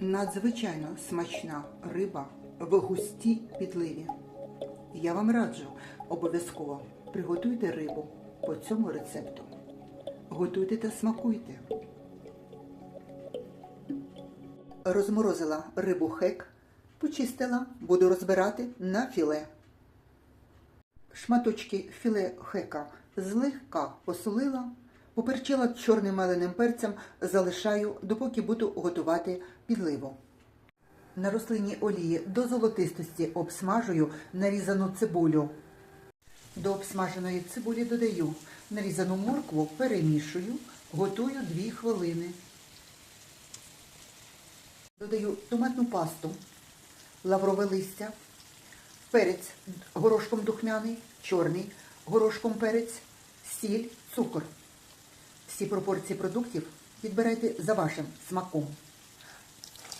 Надзвичайно смачна риба в густій підливі. Я вам раджу обов'язково приготуйте рибу по цьому рецепту. Готуйте та смакуйте. Розморозила рибу хек, почистила, буду розбирати на філе. Шматочки філе хека злегка посолила, поперчила чорним меленим перцем, залишаю, допоки буду готувати підливу. На рослинній олії до золотистості обсмажую нарізану цибулю. До обсмаженої цибулі додаю нарізану моркву, перемішую, готую 2 хвилини. Додаю томатну пасту, лаврове листя, перець горошком духмяний, чорний, горошком перець, сіль, цукор. Всі пропорції продуктів підбирайте за вашим смаком.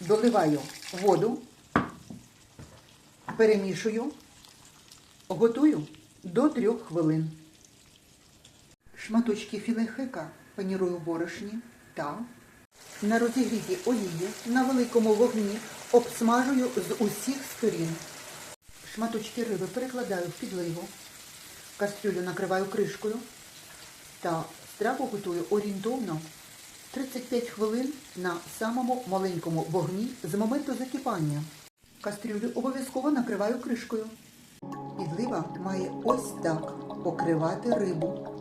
Доливаю воду, перемішую, готую до 3 хвилин. Шматочки філе хека панірую в борошні та на розігрітій олії на великому вогні обсмажую з усіх сторін. Шматочки риби перекладаю в підливу, кастрюлю накриваю кришкою та страву готую орієнтовно 35 хвилин на самому маленькому вогні з моменту закипання. Кастрюлю обов'язково накриваю кришкою. Підлива має ось так покривати рибу